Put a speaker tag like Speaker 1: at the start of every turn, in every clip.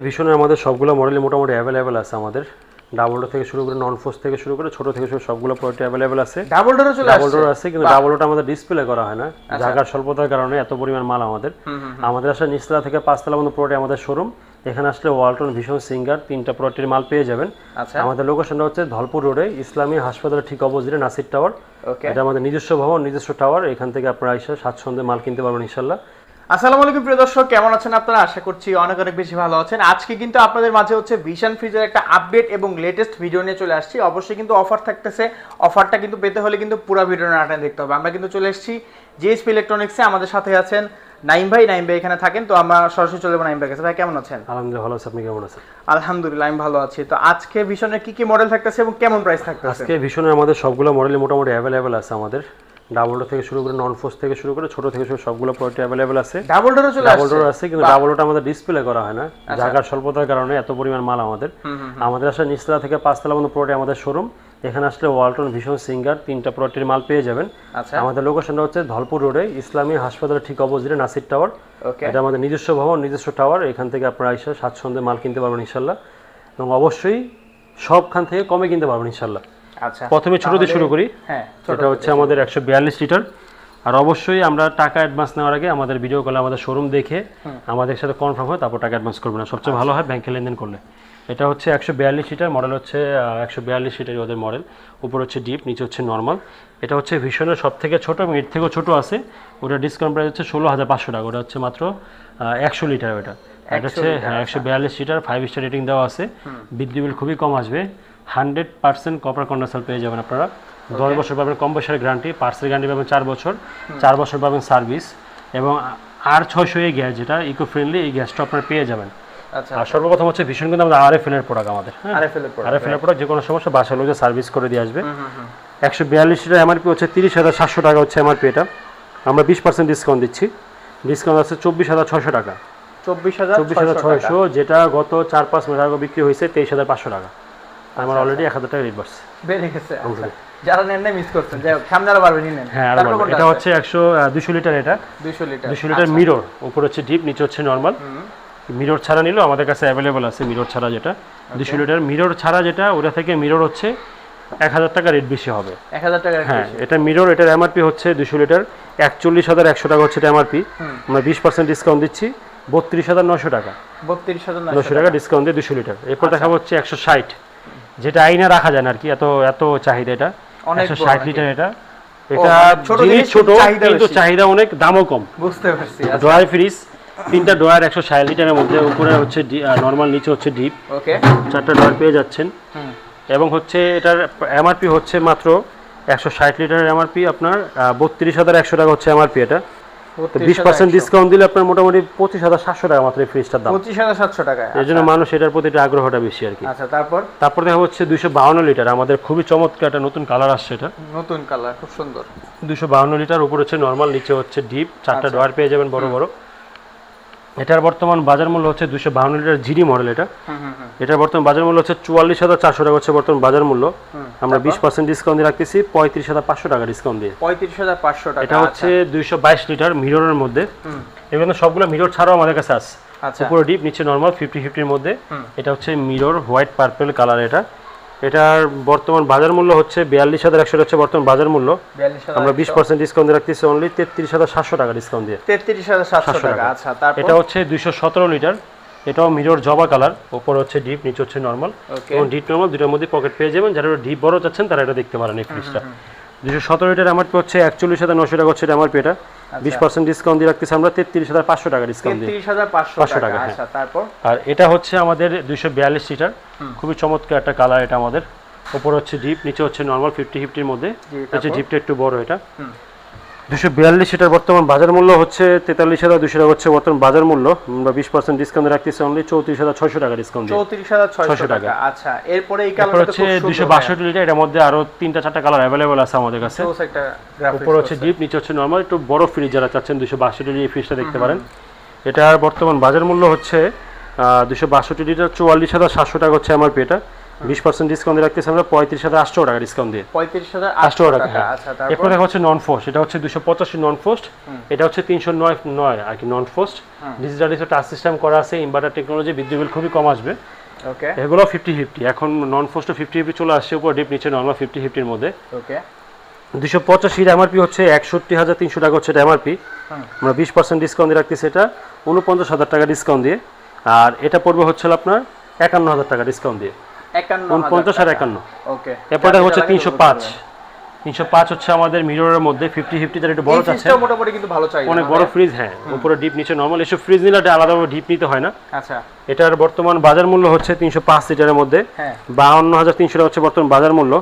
Speaker 1: ভীষণের আমাদের সবগুলো মডেলই মোটামুটি অ্যাভেলেবেল আছে আমাদের। ডাবল ডোর থেকে শুরু করে নন ফোর্স থেকে শুরু করে ছোট থেকে শুরু সবগুলো প্রোডাক্ট অ্যাভেলেবেল আছে।
Speaker 2: ডাবল ডোরও চলে
Speaker 1: ডাবল ডোর আছে কিন্তু ডাবল ডোরটা আমাদের ডিসপ্লে করা হয় না। জায়গার স্বল্পতার কারণে এত পরিমাণ মাল আমাদের। আমাদের আসলে নিচতলা থেকে পাঁচতলা পর্যন্ত প্রোডাক্ট আমাদের শোরুম এখানে আসলে ওয়ালটন ভীষণ সিঙ্গার তিনটা প্রোডাক্টের মাল পেয়ে যাবেন।
Speaker 2: আচ্ছা।
Speaker 1: আমাদের লোকেশনটা হচ্ছে ধলপুর রোডে ইসলামী হাসপাতালের ঠিক অপোজিটে নাসির টাওয়ার এটা আমাদের নিজস্ব ভবন নিজস্ব টাওয়ার এখান থেকে আপনারা এসে স্বাচ্ছন্দ্যে মাল কিনতে পারবেন ইনশাল্লাহ।
Speaker 2: আসসালামু আলাইকুম প্রিয় দর্শক। কেমন আছেন আপনারা? আশা করছি অনেক অনেক বেশি ভালো আছেন। আজকে কিন্তু আপনাদের মাঝে হচ্ছে ভিশন ফ্রিজের একটা আপডেট এবং লেটেস্ট ভিডিও নিয়ে চলে আসছি। অবশ্যই কিন্তু অফার থাকতেছে। অফারটা কিন্তু পেতে হলে কিন্তু পুরো ভিডিও না দেখতে হবে। আমরা কিন্তু চলে এসেছি জিএসপি ইলেকট্রনিক্সে আমাদের সাথে আছেন নাইম ভাই। নাইম ভাই এখানে থাকেন। তো আমরা সরাসরি চলে যাব নাইম ভাই কাছে। ভাই কেমন আছেন?
Speaker 1: আলহামদুলিল্লাহ ভালো আছে। আপনি কেমন আছেন?
Speaker 2: আলহামদুলিল্লাহ আমি ভালো আছি। তো আজকে ভীষণের কি কি মডেল থাকতেছে এবং কেমন প্রাইস থাকতেছে?
Speaker 1: আজকে ভীষণের আমাদের সবগুলো মডেলই মোটামুটি অ্যাভেলেবেল আছে আমাদের। ডাবল ডোর থেকে শুরু করে নন ফোর্স থেকে শুরু করে ছোট থেকে শুরু সবগুলো প্রোডাক্ট অ্যাভেলেবেল আছে।
Speaker 2: ডাবল ডোরও চলে
Speaker 1: ডাবল ডোর আছে কিন্তু ডাবল ডোরটা আমাদের ডিসপ্লে করা হয় না। জায়গার স্বল্পতার কারণে এত পরিমাণ মাল আমাদের। আমাদের আসলে নিচতলা থেকে পাঁচতলা পর্যন্ত প্রোডাক্ট আমাদের শোরুম এখানে আসলে ওয়ালটন ভীষণ সিঙ্গার তিনটা প্রোডাক্টের মাল পেয়ে যাবেন।
Speaker 2: আচ্ছা।
Speaker 1: আমাদের লোকেশনটা হচ্ছে ধলপুর রোডে ইসলামী হাসপাতালের ঠিক অপোজিটে নাসির টাওয়ার এটা আমাদের নিজস্ব ভবন নিজস্ব টাওয়ার এখান থেকে আপনারা এসে স্বাচ্ছন্দ্যে মাল কিনতে পারবেন ইনশাল্লাহ। এবং অবশ্যই সবখান থেকে কমে কিনতে পারবেন ইনশাল্লাহ।
Speaker 2: আচ্ছা।
Speaker 1: প্রথমে ছোট দিয়ে শুরু করি।
Speaker 2: হ্যাঁ
Speaker 1: এটা হচ্ছে আমাদের একশো বিয়াল্লিশ লিটার। আর অবশ্যই আমরা টাকা অ্যাডভান্স নেওয়ার আগে আমাদের ভিডিও কলে আমাদের শোরুম দেখে আমাদের সাথে কনফার্ম হয় তারপর টাকা অ্যাডভান্স করবেন। না সবচেয়ে ভালো হয় ব্যাংকে লেনদেন করলে। এটা হচ্ছে একশো বিয়াল্লিশ লিটার মডেল হচ্ছে একশো বিয়াল্লিশ লিটারই ওদের মডেল উপর হচ্ছে ডিপ নিচে হচ্ছে নর্মাল এটা হচ্ছে ভীষণের সব থেকে ছোটো এবং এর থেকেও ছোটো আছে। ওটা ডিসকাউন্ট প্রাইস হচ্ছে ষোলো হাজার পাঁচশো টাকা। ওটা হচ্ছে মাত্র একশো লিটার ওটা। এটা হচ্ছে হ্যাঁ একশো বিয়াল্লিশ লিটার ফাইভ স্টার রেটিং দেওয়া আছে। বিদ্যুৎ বিল খুবই কম আসবে। হান্ড্রেড পার্সেন্ট কপার কন্ডেন্সার পেয়ে যাবেন আপনারা। দশ বছর পাবেন কম বছরের গ্যারান্টি পার্সেল গ্যারান্টি পাবেন চার বছর চার বছর পাবেন সার্ভিস এবং আর ছয়শো এই গ্যাস যেটা ইকো ফ্রেন্ডলি এই গ্যাসটা আপনারা পেয়ে যাবেন।
Speaker 2: আচ্ছা।
Speaker 1: আর সর্বপ্রথম হচ্ছে ভীষণ কিন্তু আমাদের আর এফ এর প্রোডাক্ট আমাদের হ্যাঁ? আর এফ এর প্রোডাক্ট যে কোনো সমস্যা বাসা লোকে সার্ভিস করে দিয়ে আসবে। একশো বিয়াল্লিশ লিটার এমআরপি হচ্ছে তিরিশ হাজার সাতশো টাকা হচ্ছে এমআরপি এটা। আমরা বিশ পার্সেন্ট ডিসকাউন্ট দিচ্ছি। ডিসকাউন্ট আছে চব্বিশ হাজার ছশো টাকা।
Speaker 2: চব্বিশ হাজার
Speaker 1: চব্বিশ হাজার ছয়শো যেটা গত চার পাঁচ মাস আগে বিক্রি হয়েছে তেইশ হাজার পাঁচশো টাকা। আমার অলরেডি এক হাজার টাকা রেট বাড়ছে
Speaker 2: বেড়ে গেছে আচ্ছা। যারা নেন না মিস করছেন। যাই সামনে আরও নেন
Speaker 1: হ্যাঁ এটা হচ্ছে একশো দুশো লিটার এটা।
Speaker 2: লিটার
Speaker 1: দুশো লিটার মিরর উপর হচ্ছে ডিপ নিচে হচ্ছে নর্মাল মিরর ছাড়া নিলেও আমাদের কাছে অ্যাভেলেবল আছে মিরর ছাড়া যেটা। দুশো লিটার মিরর ছাড়া যেটা ওটা থেকে মিরর হচ্ছে এক হাজার টাকা রেট বেশি হবে।
Speaker 2: এক হাজার টাকার
Speaker 1: হ্যাঁ এটা মিরর এটার এমআরপি হচ্ছে দুশো লিটার একচল্লিশ হাজার একশো টাকা হচ্ছে এটা এমআরপি আমরা বিশ পার্সেন্ট ডিসকাউন্ট দিচ্ছি। বত্রিশ হাজার নশো টাকা।
Speaker 2: বত্রিশ হাজার
Speaker 1: নশো টাকা ডিসকাউন্ট দিয়ে দুশো লিটার এরপর দেখাবো হচ্ছে একশো ষাট। যেটা আইনা রাখা যায় না আর কি এত এত চাহিদা এটা। একশো ষাট লিটার এটা। এটা
Speaker 2: মানে ছোট
Speaker 1: জিনিস ছোট
Speaker 2: কিন্তু চাহিদা
Speaker 1: অনেক দামও কম।
Speaker 2: বুঝতে পারছি আচ্ছা,
Speaker 1: ড্রয়ার ফ্রিজ তিনটা ড্রয়ার একশো ষাট লিটারের মধ্যে উপরে হচ্ছে নর্মাল নিচে হচ্ছে ডিপ
Speaker 2: ওকে
Speaker 1: চারটা ড্রয়ার পেয়ে যাচ্ছেন। এবং হচ্ছে এটার এমআরপি হচ্ছে মাত্র একশো ষাট লিটারের এমআরপি আপনার বত্রিশ হাজার একশো টাকা হচ্ছে এমআরপি এটা। বিশ পার্সেন্ট ডিসকাউন্ট দিলে আপনার মোটামুটি পঁচিশ হাজার সাতশো টাকা মাত্র এই ফ্রিজটার দাম।
Speaker 2: পঁচিশ হাজার সাতশো টাকা
Speaker 1: জন্য মানুষ এটার প্রতি আগ্রহটা বেশি আর কি।
Speaker 2: আচ্ছা তারপর?
Speaker 1: তারপর দেখা হচ্ছে দুইশো বাহান্ন লিটার আমাদের খুবই চমৎকার একটা নতুন কালার আসছে এটা।
Speaker 2: নতুন কালার খুব সুন্দর।
Speaker 1: দুইশো বাহান্ন লিটার উপর হচ্ছে নর্মাল নিচে হচ্ছে ডিপ চারটা
Speaker 2: ড্রয়ার
Speaker 1: ডয়ার পেয়ে যাবেন বড় বড়। এটার বর্তমান বাজার মূল্য হচ্ছে দুশো বাহান্ন লিটার জিডি মডেল এটা। এটার বর্তমান বাজার মূল্য হচ্ছে চুয়াল্লিশ হাজার চারশো টাকা হচ্ছে বর্তমান বাজার মূল্য। আমরা বিশ পার্সেন্ট ডিসকাউন্ট দিয়ে রাখতেছি পঁয়ত্রিশ হাজার পাঁচশো টাকা ডিসকাউন্ট দিয়ে।
Speaker 2: পঁয়ত্রিশ হাজার পাঁচশো টাকা
Speaker 1: এটা হচ্ছে দুইশো বাইশ লিটার মিররের মধ্যে।
Speaker 2: হুম।
Speaker 1: এগুলো সবগুলো মিরর ছাড়াও আমাদের কাছে আছে।
Speaker 2: আচ্ছা।
Speaker 1: উপরে ডিপ নিচে নর্মাল ফিফটি ফিফটির মধ্যে। এটা হচ্ছে মিরর হোয়াইট পার্পেল কালার এটা। এটার বর্তমান বাজার মূল্য হচ্ছে বিয়াল্লিশ হাজার একশো হচ্ছে বর্তমান বাজার মূল্য। আমরা বিশ পার্সেন্ট ডিসকাউন্ট রাখতেছি অনলি তেত্রিশ হাজার সাতশো টাকা ডিসকাউন্ট দিয়ে।
Speaker 2: তেত্রিশ হাজার সাতশো টাকা। আচ্ছা
Speaker 1: এটা হচ্ছে দুইশো সতেরো লিটার। এটাও মিরর জবা কালার উপর হচ্ছে ডিপ নিচে হচ্ছে নর্মাল এবং ডিপ নর্মাল দুটার মধ্যে পকেট পেয়ে যাবেন। যারা ডিপ বড় চাচ্ছেন তারা এটা দেখতে পারেন এই ফ্রিজটা দুশো সতেরো লিটার এমআরপি হচ্ছে একচল্লিশ হাজার নশো টাকা হচ্ছে আমার এটা। বিশ পার্সেন্ট ডিসকাউন্ট দিয়ে রাখতেছি আমরা তেত্রিশ হাজার পাঁচশো টাকা ডিসকাউন্ট দিয়ে।
Speaker 2: তেত্রিশ হাজার পাঁচশো টাকা
Speaker 1: হ্যাঁ।
Speaker 2: আচ্ছা তারপর?
Speaker 1: আর এটা হচ্ছে আমাদের দুইশো বিয়াল্লিশ লিটার খুবই চমৎকার একটা কালার এটা আমাদের। উপর হচ্ছে ডিপ নিচে হচ্ছে নর্মাল ফিফটি ফিফটির মধ্যে। হচ্ছে? ডিপটা একটু বড় এটা। দুশো বিয়াল্লিশ লিটার বর্তমান বাজার মূল্য হচ্ছে তেতাল্লিশ হাজার দুশো টাকা হচ্ছে বর্তমান বাজার মূল্য। আমরা বিশ পার্সেন্ট ডিসকাউন্ট রাখতেছি অনলি চৌত্রিশ হাজার ছয়শো টাকা ডিসকাউন্ট
Speaker 2: চৌত্রিশ হাজার ছয়শো টাকা। আচ্ছা এরপরে এই কালারটা
Speaker 1: হচ্ছে দুশো বাষট্টি লিটার এটার মধ্যে আরও তিনটা চারটা কালার অ্যাভেলেবল আছে আমাদের কাছে।
Speaker 2: একটা গ্রাফিক্স
Speaker 1: উপর হচ্ছে ডিপ নিচে হচ্ছে নর্মাল একটু বড় ফ্রিজ যারা চাচ্ছেন দুশো বাষট্টি এই ফ্রিজটা দেখতে পারেন। এটার বর্তমান বাজার মূল্য হচ্ছে দুশো বাষট্টি লিটার চুয়াল্লিশ হাজার সাতশো টাকা হচ্ছে আমার এটা। বিশ পার্সেন্ট ডিসকাউন্ট রাখতেছি আমরা পঁয়ত্রিশ হাজার আটশো টাকা ডিসকাউন্ট দিয়ে।
Speaker 2: পঁয়ত্রিশ হাজার
Speaker 1: আটশো টাকা হ্যাঁ।
Speaker 2: আচ্ছা
Speaker 1: এরপর দেখা হচ্ছে নন ফোস্ট এটা হচ্ছে দুশো পঁচাশি নন ফোস্ট এটা হচ্ছে তিনশো নয় নয় আর কি non frost digital touch system করা আছে ইনভার্টার টেকনোলজি বিদ্যুৎ বিল খুবই কম আসবে।
Speaker 2: ওকে।
Speaker 1: এগুলো ফিফটি ফিফটি এখন নন ফোস্টও ফিফটি ফিফটি চলে আসছে উপর ডিপ নিচে নর্মাল ফিফটি ফিফটির মধ্যে।
Speaker 2: ওকে।
Speaker 1: দুশো পঁচাশির এমআরপি হচ্ছে একষট্টি হাজার তিনশো টাকা হচ্ছে এটা এমআরপি। আমরা বিশ পার্সেন্ট ডিসকাউন্ট দিয়ে রাখতেছি এটা উনপঞ্চাশ হাজার টাকা ডিসকাউন্ট দিয়ে। আর এটা পড়বে হচ্ছে আপনার একান্ন হাজার টাকা ডিসকাউন্ট দিয়ে। উনপঞ্চাশ আর একান্ন। এরপরে হচ্ছে তিনশো পাঁচ। তিনশো পাঁচ হচ্ছে আমাদের মিররের মধ্যে ফিফটি ফিফটি যারা একটু বড় চাচ্ছে
Speaker 2: মোটামুটি কিন্তু ভালো চাই
Speaker 1: অনেক বড় ফ্রিজ হ্যাঁ উপরে ডিপ নিচে নর্মাল এসব ফ্রিজ নিলে এটা আলাদাভাবে ডিপ নিতে হয় না।
Speaker 2: আচ্ছা।
Speaker 1: এটার বর্তমান বাজার মূল্য হচ্ছে তিনশো পাঁচ লিটারের মধ্যে।
Speaker 2: হ্যাঁ।
Speaker 1: বাহান্ন হাজার তিনশো টাকা হচ্ছে বর্তমান বাজার মূল্য।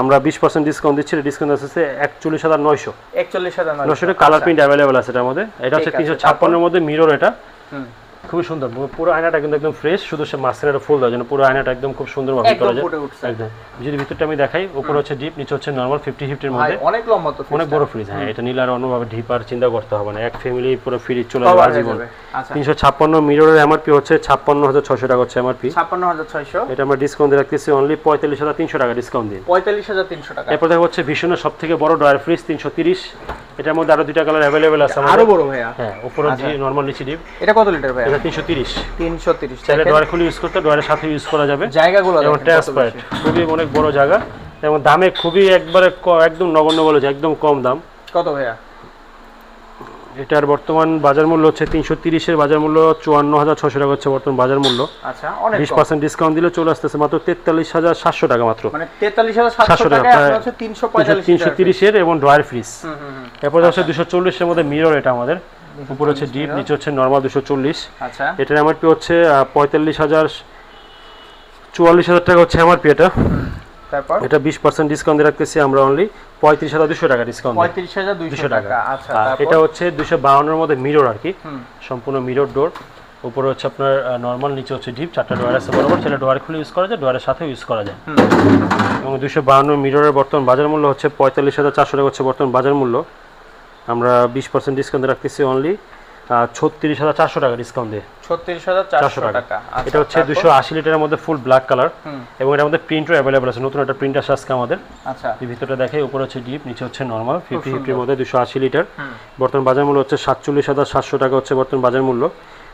Speaker 1: আমরা বিশ পার্সেন্ট ডিসকাউন্ট দিচ্ছি ডিসকাউন্ট আসছে একচল্লিশ হাজার নয়শো।
Speaker 2: একচল্লিশ হাজার নয়শো।
Speaker 1: কালার প্রিন্ট অ্যাভেলেবল আছে এটার মধ্যে। এটা হচ্ছে তিনশো? ছাপ্পান্নের মধ্যে মিরর এটা। খুবই সুন্দর। পুরো আয়নাটা কিন্তু একদম ফ্রেশ শুধু সে মাঝখানে ফুল দেওয়ার জন্য পুরো আয়নাটা একদম খুব সুন্দর ভাবে করা যায়। একদম। যদি ভিতরটা আমি দেখাই উপরে হচ্ছে ডিপ নিচে হচ্ছে নর্মাল ফিফটি ফিফটির
Speaker 2: ভাই
Speaker 1: মধ্যে।
Speaker 2: অনেক লম্বা তো
Speaker 1: অনেক বড় ফ্রিজ হ্যাঁ এটা নিলে আর অন্যভাবে ডিপ আর চিন্তা করতে হবে না। এক ফ্যামিলি পুরো ফ্রিজ চলে যাবে আজীবন।
Speaker 2: আচ্ছা।
Speaker 1: তিনশো ছাপ্পান্ন মিররের এমআরপি হচ্ছে ছাপ্পান্ন হাজার ছশো টাকা হচ্ছে এমআরপি
Speaker 2: ছাপ্পান্ন হাজার ছয়শো।
Speaker 1: এটা আমরা ডিসকাউন্ট দিয়ে রাখতেছি অনলি পঁয়তাল্লিশ হাজার তিনশো টাকা ডিসকাউন্ট দিন
Speaker 2: পঁয়তাল্লিশ হাজার তিনশো টাকা।
Speaker 1: এরপর দেখা হচ্ছে ভীষণের সব থেকে বড় ড্রয়ার ফ্রিজ তিনশো তিরিশ। এটার মধ্যে আরও দুইটা কালার অ্যাভেলেবেল আছে
Speaker 2: আরও
Speaker 1: আমাদের।
Speaker 2: বড় ভাইয়া।
Speaker 1: হ্যাঁ উপরে যে নর্মাল নিচে ডিপ
Speaker 2: এটা কত লিটার ভাইয়া?
Speaker 1: এটা তিনশো তিরিশ।
Speaker 2: তিনশো তিরিশ
Speaker 1: চাইলে ড্রয়ার খুলে ইউজ করতে ড্রয়ারের সাথে ইউজ করা যাবে।
Speaker 2: জায়গাগুলো
Speaker 1: যেমন ট্রান্সপারেন্ট খুবই অনেক বড় জায়গা এবং দামে খুবই একবারে একদম নগণ্য বলে একদম কম দাম।
Speaker 2: কত ভাইয়া?
Speaker 1: এটার বর্তমান বাজার মূল্য হচ্ছে তিনশো তিরিশের বাজার মূল্য চুয়ান্ন হাজার ছশো টাকা হচ্ছে বর্তমান বাজার মূল্য।
Speaker 2: আচ্ছা
Speaker 1: বিশ পার্সেন্ট ডিসকাউন্ট দিলে চলে আসতেছে মাত্র তেতাল্লিশ হাজার সাতশো টাকা মাত্র।
Speaker 2: মানে তেতাল্লিশ হাজার সাতশো
Speaker 1: টাকা
Speaker 2: তিনশো
Speaker 1: তিরিশের এবং ড্রয়ার ফ্রিজ। এরপর হচ্ছে দুশো চল্লিশের মধ্যে মিরর এটা আমাদের। উপরে হচ্ছে ডিপ নিচে হচ্ছে নর্মাল দুশো চল্লিশ।
Speaker 2: আচ্ছা।
Speaker 1: এটার এমআরপি হচ্ছে পঁয়তাল্লিশ হাজার চুয়াল্লিশ হাজার টাকা হচ্ছে এমআরপি এটা।
Speaker 2: তারপর?
Speaker 1: এটা বিশ পার্সেন্ট ডিসকাউন্ট দিয়ে রাখতেছি আমরা অনলি পঁয়ত্রিশ হাজার দুশো টাকা ডিসকাউন্ট
Speaker 2: পঁয়ত্রিশ হাজার দুইশো
Speaker 1: দুশো
Speaker 2: টাকা।
Speaker 1: টাকা
Speaker 2: আচ্ছা
Speaker 1: এটা হচ্ছে দুশো বাউন্নের মধ্যে মিরর আর কি। সম্পূর্ণ মিরর ডোর উপরে হচ্ছে আপনার নর্মাল নিচে হচ্ছে ডিপ চারটা ডোয়ার আছে বরাবর। সেটা ডোয়ার খুলে ইউজ করা যায় ডোয়ারের সাথে ইউজ করা যায়। এবং দুশো বাহান্ন মিররের বর্তমান বাজার মূল্য হচ্ছে পঁয়তাল্লিশ হাজার চারশো টাকা হচ্ছে বর্তমান বাজার মূল্য। আমরা বিশ পার্সেন্ট ডিসকাউন্ট রাখতেছি অনলি ছত্রিশ হাজার চারশো টাকা ডিসকাউন্ট দিয়ে
Speaker 2: ছত্রিশ হাজার
Speaker 1: চারশো টাকা।
Speaker 2: আচ্ছা,
Speaker 1: এটা হচ্ছে দুশো আশি লিটারের মধ্যে ফুল ব্ল্যাক কালার এবং এটার মধ্যে প্রিন্টও অ্যাভেলেবল আছে। নতুন একটা প্রিন্ট আসে আজকে আমাদের।
Speaker 2: আচ্ছা।
Speaker 1: ভিতরটা দেখে উপরে হচ্ছে ডিপ নিচে হচ্ছে নর্মাল ফিফটি ফিফটির মধ্যে দুশো আশি লিটার। বর্তমান বাজার মূল্য হচ্ছে সাতচল্লিশ হাজার সাতশো টাকা হচ্ছে বর্তমান বাজার মূল্য।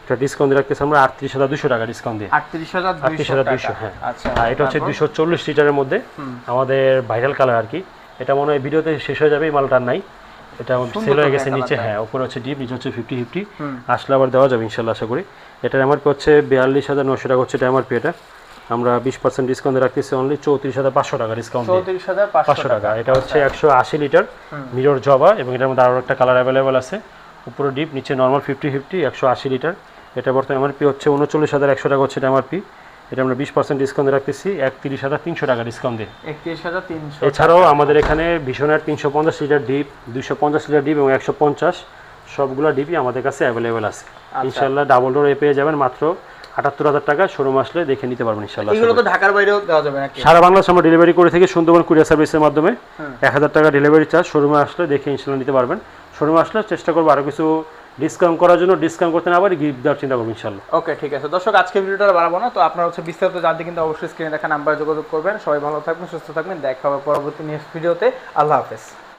Speaker 1: এটা ডিসকাউন্ট রাখতেছি আমরা আটত্রিশ হাজার দুশো টাকা ডিসকাউন্ট দিয়ে
Speaker 2: আটত্রিশ হাজার
Speaker 1: আটত্রিশ হাজার দুইশো হ্যাঁ।
Speaker 2: আচ্ছা
Speaker 1: আর এটা হচ্ছে দুশো চল্লিশ লিটারের মধ্যে আমাদের ভাইরাল কালার আর কি। এটা মনে হয় ভিডিওতে শেষ হয়ে যাবে এই মালটা নাই। এটা সেল হয়ে গেছে নিচে হ্যাঁ উপরে হচ্ছে ডিপ নিচে হচ্ছে ফিফটি ফিফটি আসলে আবার দেওয়া যাবে ইনশাল্লাহ আশা করি। এটার এমআরপি হচ্ছে বিয়াল্লিশ হাজার নশো টাকা হচ্ছে এটা এমআরপি এটা আমরা বিশ পার্সেন্ট ডিসকাউন্ট রাখতেছি অনলি চৌত্রিশ হাজার পাঁচশো টাকা ডিসকাউন্ট
Speaker 2: চৌত্রিশ হাজার
Speaker 1: পাঁচশো
Speaker 2: পাঁচশো
Speaker 1: টাকা। এটা হচ্ছে একশো আশি লিটার মিরর জবা এবং এটার মধ্যে আরও একটা কালার অ্যাভেলেবেল আছে। উপরে ডিপ নিচে নর্মাল ফিফটি ফিফটি একশো আশি লিটার এটা বর্তমানে এমআরপি হচ্ছে উনচল্লিশ হাজার একশো টাকা হচ্ছে এটা এমআরপি এটা আমরা বিশ পার্সেন্ট ডিসকাউন্ট রাখতেছি একত্রিশ হাজার তিনশো টাকা ডিসকাউন্ট দিয়ে
Speaker 2: একত্রিশ হাজার তিনশো
Speaker 1: এছাড়াও আমাদের এখানে ভীষণের তিনশো পঞ্চাশ লিটার ডিপ দুশো পঞ্চাশ লিটার ডিপ এবং একশো পঞ্চাশ সবগুলো ডিপই আমাদের কাছে অ্যাভেলেবেল আছে। ইনশাল্লাহ ডাবল ডোর এ পেয়ে যাবেন মাত্র আটাত্তর হাজার টাকা শোরুম আসলে দেখে নিতে পারবেন ইনশাল্লাহ
Speaker 2: এগুলো তো ঢাকার বাইরেও দেওয়া যাবে নাকি?
Speaker 1: সারা বাংলাদেশ আমরা ডেলিভারি করে থাকি সুন্দরবন কুরিয়ার সার্ভিসের মাধ্যমে। এক হাজার টাকা ডেলিভারি চার্জ শোরুমে আসলে দেখে ইনশাল্লাহ নিতে পারবেন। শোরুমে আসলে চেষ্টা করব আরও কিছু ডিসকাউন্ট করার জন্য ডিসকাউন্ট করতে না পারি গিফট দেওয়ার চিন্তা করব ইনশাল্লাহ।
Speaker 2: ওকে ঠিক আছে। দর্শক, আজকে ভিডিওটা বাড়াবো না। তো আপনারা হচ্ছে বিস্তারিত জানতে কিন্তু অবশ্যই স্ক্রিনে দেখা নাম্বার যোগাযোগ করবেন। সবাই ভালো থাকবেন, সুস্থ থাকবেন। দেখা হবে পরবর্তী নেক্সট ভিডিওতে আল্লাহ হাফেজ।